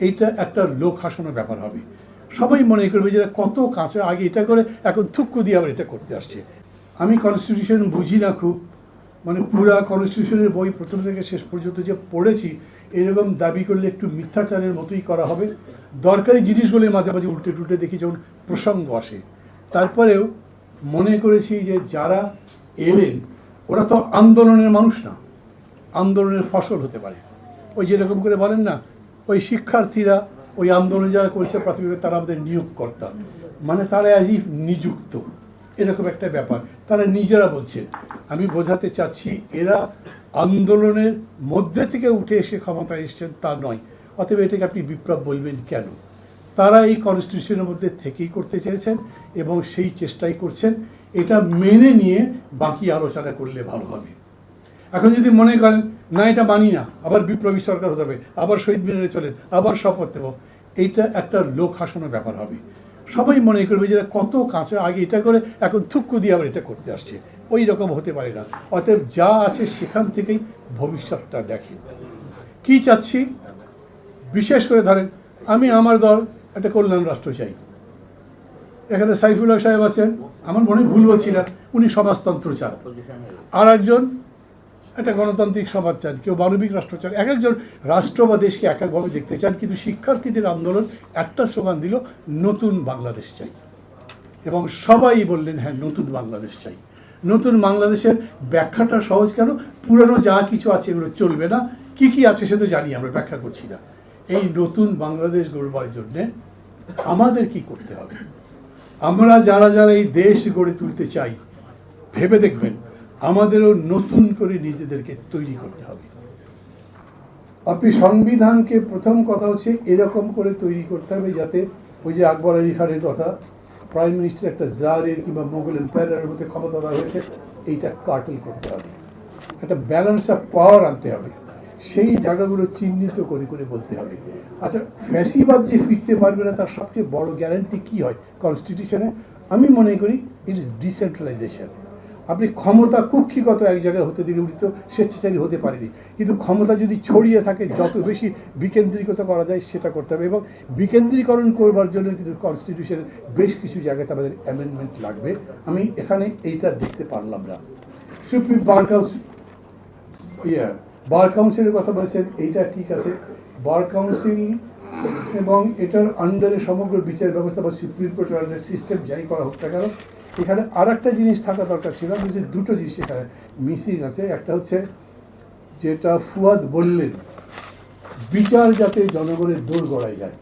এইটা একটা লোক হাসানোর ব্যাপার হবে। সবাই মনে করবে যে কত কাঁচা আগে এটা করে, এখন থুক্কু দিয়ে আবার এটা করতে আসছে। আমি কনস্টিটিউশন বুঝি না খুব। মানে পুরা কনস্টিটিউশনের বই প্রথম থেকে শেষ পর্যন্ত যে পড়েছি, এরকম দাবি করলে একটু মিথ্যাচারের মতোই করা হবে। দরকারি জিনিসগুলো মাঝে মাঝে উল্টে টুলটে দেখি যখন প্রসঙ্গ আসে। তারপরেও মনে করেছি যে যারা এলেন, ওরা তো আন্দোলনের মানুষ না। আন্দোলনের ফসল হতে পারে। ওই যেরকম করে বলেন না ওই শিক্ষার্থীরা ওই আন্দোলন যারা করছে প্রাথমিকভাবে তারা আমাদের নিয়োগকর্তা। মানে তারা আজই নিযুক্ত। এরকম একটা ব্যাপার। তারা নিজেরা বলছে আমি বোঝাতে চাচ্ছি, এরা আন্দোলনের মধ্যে থেকে উঠে এসে ক্ষমতায় এসছেন তা নয়। অতএব এটাকে আপনি বিপ্লব বলবেন কেন? তারা এই কনস্টিটিউশনের মধ্যে থেকেই করতে চেয়েছেন এবং সেই চেষ্টাই করছেন। এটা মেনে নিয়ে বাকি আলোচনা করলে ভালো হবে। এখন যদি মনে করেন, না, এটা মানি না, আবার বিপ্লবী সরকার হতে হবে, আবার শহীদ মিনারে চলেন আবার শপথ দেব এইটা একটা লোক হাসানোর ব্যাপার হবে। সবাই মনে করবে যে কত কাঁচা আগে এটা করে, এখন থুক্কু দিয়ে আবার এটা করতে আসছে। ওই রকম হতে পারে না। অতএব যা আছে সেখান থেকেই ভবিষ্যৎটা দেখে। কি চাচ্ছি? বিশেষ করে ধরেন, আমি আমার দল, একটা কল্যাণ রাষ্ট্র চাই। এখানে সাইফুল্লাহ সাহেব আছেন, আমার মনে ভুল না উনি সমাজতন্ত্র চান। আর একজন একটা গণতান্ত্রিক সমাজ চান, কেউ মানবিক রাষ্ট্র চান, এক একজন রাষ্ট্র বা দেশকে এক একভাবে দেখতে চান, কিন্তু শিক্ষার্থীদের আন্দোলন একটা স্লোগান দিল, নতুন বাংলাদেশ চাই। এবং সবাই বললেন হ্যাঁ নতুন বাংলাদেশ চাই। নতুন বাংলাদেশের ব্যাখ্যাটা সহজ কেন? পুরনো যা কিছু আছে এগুলো চলবে না। কি কি আছে সে তো জানি, আমরা ব্যাখ্যা করছি না। এই নতুন বাংলাদেশ গড়বার জন্যে আমাদের কি করতে হবে? আমরা যারা যারা এই দেশ গড়ে তুলতে চাই, ভেবে দেখবেন আমাদেরও নতুন করে নিজেদেরকে তৈরি করতে হবে। আপনি সংবিধানকে প্রথম কথা হচ্ছে এরকম করে তৈরি করতে হবে যাতে ওই যে আকবর আলী খানের কথা প্রাইম মিনিস্টার একটা জারের কিংবা মোগল এম্পায়ারের মধ্যে ক্ষমতা দেওয়া হয়েছে, এইটা কার্টেল করতে হবে। একটা ব্যালেন্স অফ পাওয়ার আনতে হবে। সেই জায়গাগুলো চিহ্নিত করে করে বলতে হবে। আচ্ছা ফ্যাসিবাদ যে ফিরতে পারবে না, তার সবচেয়ে বড় গ্যারান্টি কি হয় কনস্টিটিউশনে আমি মনে করি ইট ইস ডিসেন্ট্রালাইজেশন আপনি ক্ষমতা কুক্ষিগত এক জায়গায় হতে দিলে উনি তো স্বেচ্ছাচারী হতে পারেনি। কিন্তু ক্ষমতা যদি ছড়িয়ে থাকে, যত বেশি বিকেন্দ্রীকৃত করা যায় সেটা করতে হবে। এবং বিকেন্দ্রীকরণ করবার জন্য কিন্তু কনস্টিটিউশনের বেশ কিছু জায়গাতে আমাদের অ্যামেন্ডমেন্ট লাগবে। আমি এখানে এইটা দেখতে পারলাম না। সুপ্রিম বার কাউন্সিল ইয়ে বার কাউন্সিলের কথা বলেছেন, এইটা ঠিক আছে। বার কাউন্সিল এবং এটার আন্ডারে সমগ্র বিচার ব্যবস্থা বা সুপ্রিম কোর্টের সিস্টেম যাই করা হোক না কেন এখানে আর একটা জিনিস থাকা দরকার ছিল যে দুটো জিনিস এখানে মিসিং আছে। একটা হচ্ছে যেটা ফুয়াদ বললেন, বিচার যাতে জনগণের দৌড় গড়ায় যায়।